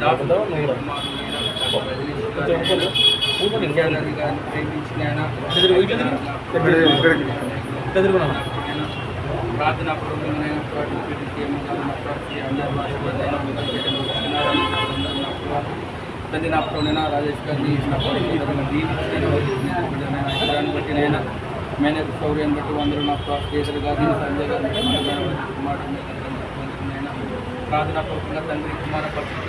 Doctor విద్యార్థి గారిని ప్రేమించిన ఆయన ప్రార్థన పూర్వకమైన తండ్రి నా ప్రభునైనా రాజేష్ గారిని నా దీన్ని బట్టి నేను మేనేజర్ సౌర్యాన్ని బట్టి అందరూ నా కేసరి గారిని సంజయ్ గారిని కుమారుడు ప్రార్థన పూర్వకంగా తండ్రి కుమార పరిస్థితి సార్?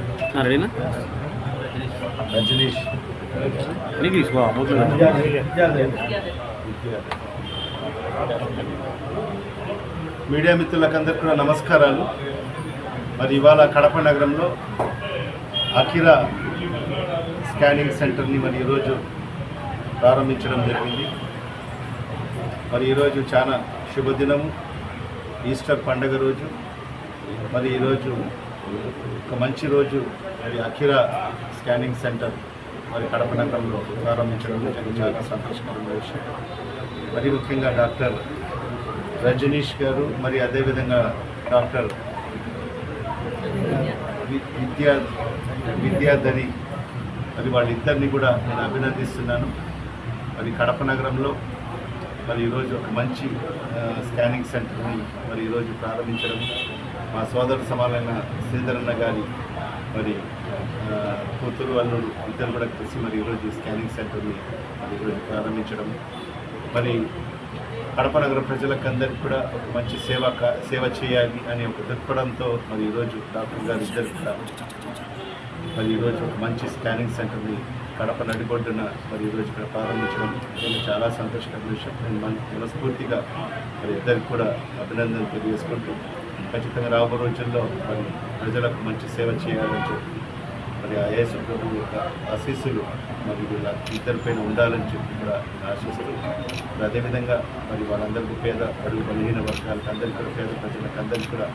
రెడీనా రజనీష్. నీకు తీసుకో మీడియా మిత్రులకందరికీ కూడా నమస్కారాలు. మరి ఇవాళ కడప నగరంలో అఖిరా స్కానింగ్ సెంటర్ని మరి ఈరోజు ప్రారంభించడం జరిగింది. మరి ఈరోజు చాలా శుభదినము ఈస్టర్ పండగ రోజు. మరి ఈరోజు ఒక మంచి రోజు మరి అఖిర స్కానింగ్ సెంటర్ మరి కడప నగరంలో ప్రారంభించడం నిజంగా చాలా సంతోషకరమైన విషయం. మరి ముఖ్యంగా డాక్టర్ రజనీష్ గారు మరి అదేవిధంగా డాక్టర్ విద్యా విద్యాధరి మరి వాళ్ళిద్దరిని కూడా నేను అభినందిస్తున్నాను. మరి కడప నగరంలో మరి ఈరోజు ఒక మంచి స్కానింగ్ సెంటర్ని మరి ఈరోజు ప్రారంభించడం మా సోదరుడు సమానమైన శ్రీధరన్న గారి మరి కూతురు అల్లుడు ఇద్దరు కూడా కలిసి మరి ఈరోజు స్కానింగ్ సెంటర్ని మరి ఈరోజు ప్రారంభించడం. మరి కడప నగర ప్రజలకు అందరికీ కూడా ఒక మంచి సేవ కా- సేవ చేయాలి అనే ఒక దృక్పథంతో మరి ఈరోజు డాక్టర్ గారు ఇద్దరు కూడా మరి ఈరోజు ఒక మంచి స్కానింగ్ సెంటర్ని కడప నడిబొడ్డున మరి ఈరోజు ఇక్కడ ప్రారంభించడం నేను చాలా సంతోషకరమైన విషయం. నేను మన- మనస్ఫూర్తిగా మరి ఇద్దరికి కూడా అభినందనలు తెలియజేసుకుంటూ ఖచ్చితంగా రాబో రోజుల్లో మరి ప్రజలకు మంచి సేవ చేయాలని చెప్పి మరి ఆ యేసు ప్రభు యొక్క ఆశీస్సులు మరి వీళ్ళ ఇద్దరిపైన ఉండాలని చెప్పి కూడా నేను ఆశిస్తూ మరి అదేవిధంగా మరి వాళ్ళందరికీ పేద అడుగు బలహీన వర్గాలకు అందరికీ కూడా పేద ప్రజలకు అందరికీ కూడా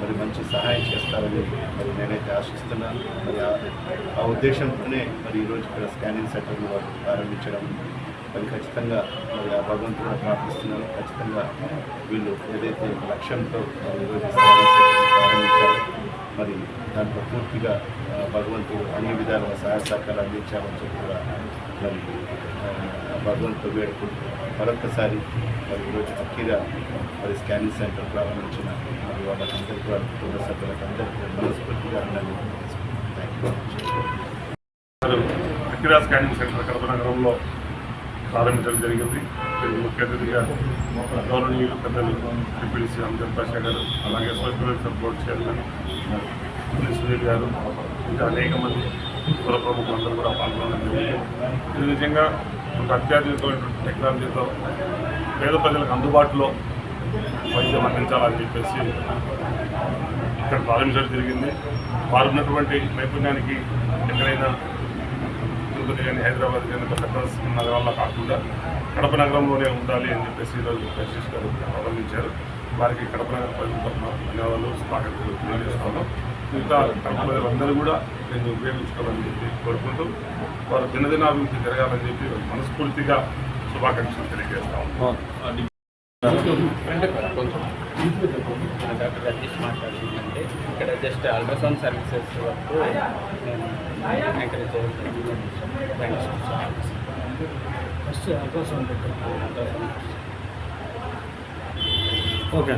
మరి మంచి సహాయం చేస్తారని మరి నేనైతే ఆశిస్తున్నాను. మరి ఆ- ఆ ఉద్దేశంతోనే మరి ఈరోజు ఇక్కడ స్కానింగ్ సెంటర్ను వాళ్ళు ప్రారంభించడం మరి ఖచ్చితంగా మరి ఆ భగవంతుడు ప్రార్థిస్తున్నాను ఖచ్చితంగా వీళ్ళు ఏదైతే లక్ష్యంతో ప్రారంభించారో మరి దాంట్లో పూర్తిగా భగవంతుడు అన్ని విధాలుగా సహాయ సహకారాలు అందించామని చెప్పి కూడా మరి భగవంతుడు వేడుకుంటూ మరొకసారి మరి ఈరోజు అఖీరా మరి స్కానింగ్ సెంటర్ ప్రారంభించిన మరి వాళ్ళకందరికీ వాళ్ళ కుటుంబ సభ్యులకు అందరికీ మనస్ఫూర్తిగా అభినందనలు thank you scanning centre Kadapa నగరంలో ప్రారంభించడం జరిగింది. దీనికి ముఖ్య అతిథిగా గౌరవనీయులు పెద్దలు డిప్యూటీ అంజన్ పాషా గారు అలాగే సోషల్ బోర్డు చైర్మన్ సునీల్ గారు ఇంకా అనేక మంది కుల ప్రముఖులు అందరూ కూడా పాల్గొనడం జరిగింది. ఇది నిజంగా ఒక అత్యాధునికమైనటువంటి టెక్నాలజీతో పేద ప్రజలకు అందుబాటులో వైద్యం అందించాలని చెప్పేసి ఇక్కడ ప్రారంభించడం జరిగింది. వారు ఉన్నటువంటి నైపుణ్యానికి ఎక్కడైనా తిరుపతి కానీ హైదరాబాద్ కానీ పెద్ద నగరాల్లో కాకుండా కడప నగరంలోనే ఉండాలి అని చెప్పేసి ఈరోజు జస్టిస్ గారు ప్రారంభించారు వారికి కడప నగర ప్రజల ధన్యవాదాలు స్వాగతం తెలియజేస్తున్నాం మిగతా కడప ప్రజలందరూ కూడా నేను ఉపయోగించుకోవాలని చెప్పి కోరుకుంటూ వారు దినదినాభివృద్ధి జరగాలని చెప్పి మనస్ఫూర్తిగా శుభాకాంక్షలు తెలియజేస్తాం డాక్టర్ రజనీష్ మాట్లాడుతుందంటే ఇక్కడ జస్ట్ అల్ట్రాసౌండ్ సర్వీసెస్ వరకు నేను ఎంకరేజ్ ఫస్ట్ అల్ట్రాసౌండ్ ఓకే.